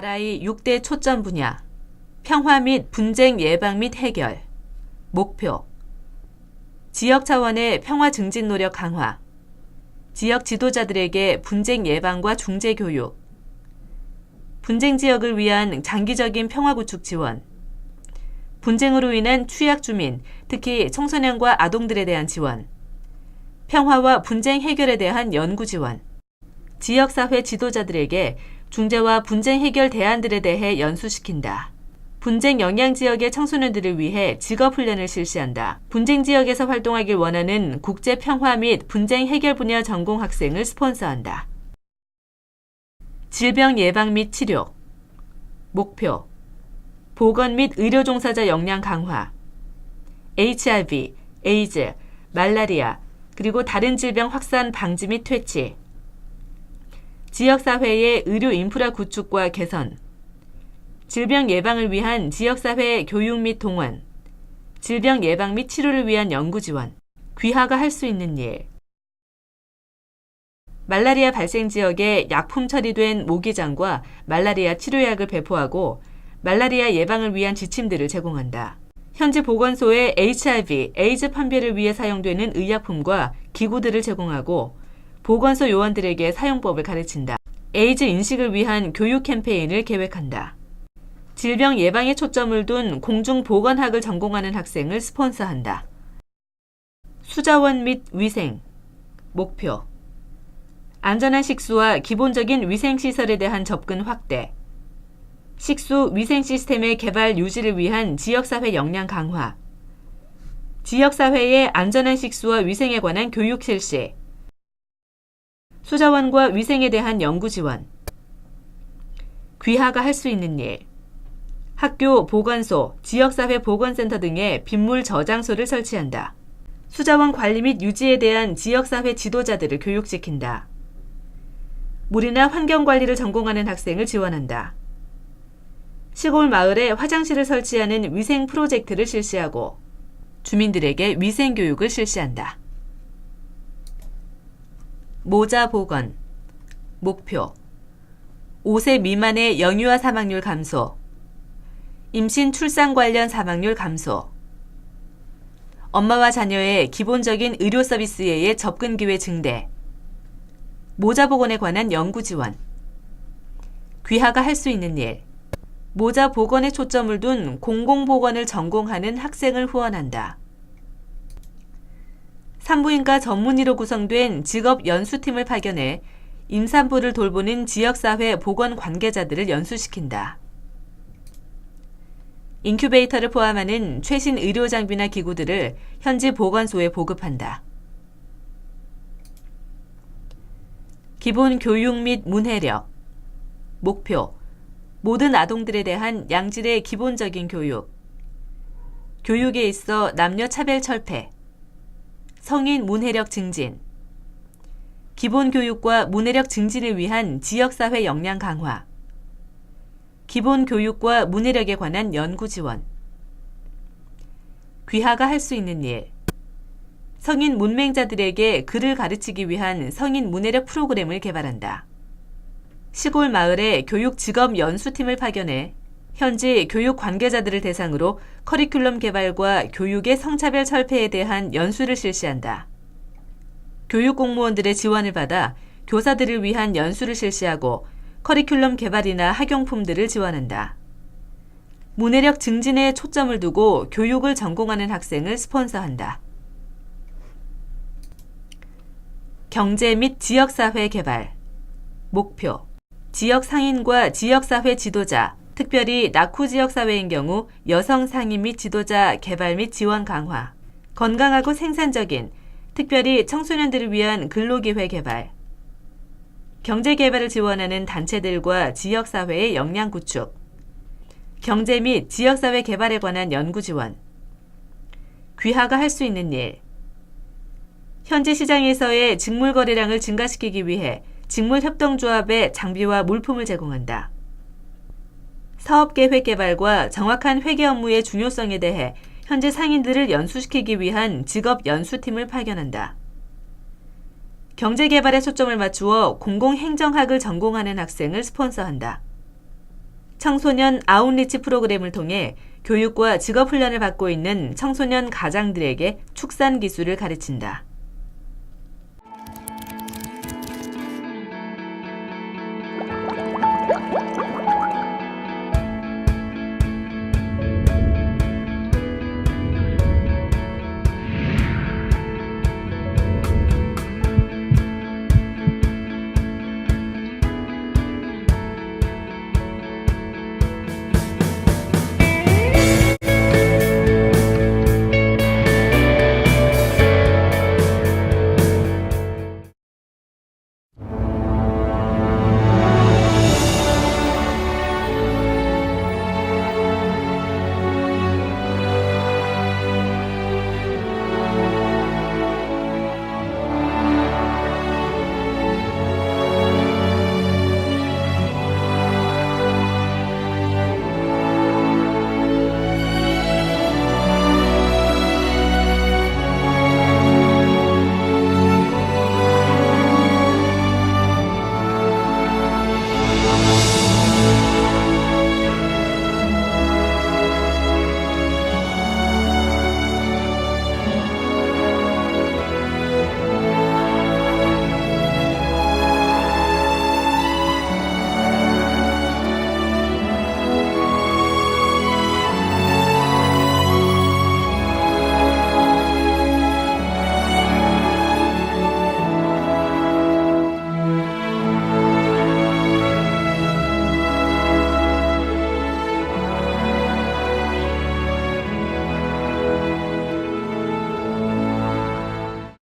6대 초점 분야. 평화 및 분쟁 예방 및 해결. 목표. 지역 차원의 평화 증진 노력 강화. 지역 지도자들에게 분쟁 예방과 중재 교육. 분쟁 지역을 위한 장기적인 평화 구축 지원. 분쟁으로 인한 취약 주민, 특히 청소년과 아동들에 대한 지원. 평화와 분쟁 해결에 대한 연구 지원. 지역사회 지도자들에게 중재와 분쟁 해결 대안들에 대해 연수시킨다. 분쟁 영향 지역의 청소년들을 위해 직업 훈련을 실시한다. 분쟁 지역에서 활동하길 원하는 국제 평화 및 분쟁 해결 분야 전공 학생을 스폰서한다. 질병 예방 및 치료. 목표. 보건 및 의료 종사자 역량 강화. HIV, 에이즈, 말라리아, 그리고 다른 질병 확산 방지 및 퇴치. 지역사회의 의료 인프라 구축과 개선. 질병 예방을 위한 지역사회 교육 및 동원. 질병 예방 및 치료를 위한 연구 지원. 귀하가 할 수 있는 일. 말라리아 발생 지역에 약품 처리된 모기장과 말라리아 치료약을 배포하고 말라리아 예방을 위한 지침들을 제공한다. 현지 보건소에 HIV, 에이즈 판별을 위해 사용되는 의약품과 기구들을 제공하고 보건소 요원들에게 사용법을 가르친다. 에이즈 인식을 위한 교육 캠페인을 계획한다. 질병 예방에 초점을 둔 공중보건학을 전공하는 학생을 스폰서한다. 수자원 및 위생 목표 안전한 식수와 기본적인 위생시설에 대한 접근 확대 식수 위생 시스템의 개발 유지를 위한 지역사회 역량 강화 지역사회의 안전한 식수와 위생에 관한 교육 실시 수자원과 위생에 대한 연구 지원 귀하가 할 수 있는 일 학교, 보건소, 지역사회 보건센터 등의 빗물 저장소를 설치한다. 수자원 관리 및 유지에 대한 지역사회 지도자들을 교육시킨다. 물이나 환경 관리를 전공하는 학생을 지원한다. 시골 마을에 화장실을 설치하는 위생 프로젝트를 실시하고 주민들에게 위생 교육을 실시한다. 모자 보건 목표. 5세 미만의 영유아 사망률 감소. 임신 출산 관련 사망률 감소. 엄마와 자녀의 기본적인 의료 서비스에 접근 기회 증대. 모자 보건에 관한 연구 지원. 귀하가 할 수 있는 일. 모자 보건에 초점을 둔 공공보건을 전공하는 학생을 후원한다. 산부인과 전문의로 구성된 직업 연수팀을 파견해 임산부를 돌보는 지역사회 보건 관계자들을 연수시킨다. 인큐베이터를 포함하는 최신 의료 장비나 기구들을 현지 보건소에 보급한다. 기본 교육 및 문해력 목표 모든 아동들에 대한 양질의 기본적인 교육 교육에 있어 남녀 차별 철폐 성인 문해력 증진 기본 교육과 문해력 증진을 위한 지역사회 역량 강화 기본 교육과 문해력에 관한 연구 지원. 귀하가 할 수 있는 일. 성인 문맹자들에게 글을 가르치기 위한 성인 문해력 프로그램을 개발한다. 시골 마을에 교육 직업 연수팀을 파견해 현지 교육 관계자들을 대상으로 커리큘럼 개발과 교육의 성차별 철폐에 대한 연수를 실시한다. 교육 공무원들의 지원을 받아 교사들을 위한 연수를 실시하고 커리큘럼 개발이나 학용품들을 지원한다. 문해력 증진에 초점을 두고 교육을 전공하는 학생을 스폰서한다. 경제 및 지역사회 개발 목표 지역 상인과 지역사회 지도자, 특별히 낙후 지역 사회인 경우 여성 상인 및 지도자 개발 및 지원 강화 건강하고 생산적인 특별히 청소년들을 위한 근로기회 개발. 경제 개발을 지원하는 단체들과 지역 사회의 역량 구축, 경제 및 지역 사회 개발에 관한 연구 지원, 귀하가 할 수 있는 일, 현지 시장에서의 직물 거래량을 증가시키기 위해 직물 협동조합의 장비와 물품을 제공한다. 사업 계획 개발과 정확한 회계 업무의 중요성에 대해 현재 상인들을 연수시키기 위한 직업 연수팀을 파견한다. 경제 개발에 초점을 맞추어 공공행정학을 전공하는 학생을 스폰서한다. 청소년 아웃리치 프로그램을 통해 교육과 직업 훈련을 받고 있는 청소년 가장들에게 축산 기술을 가르친다.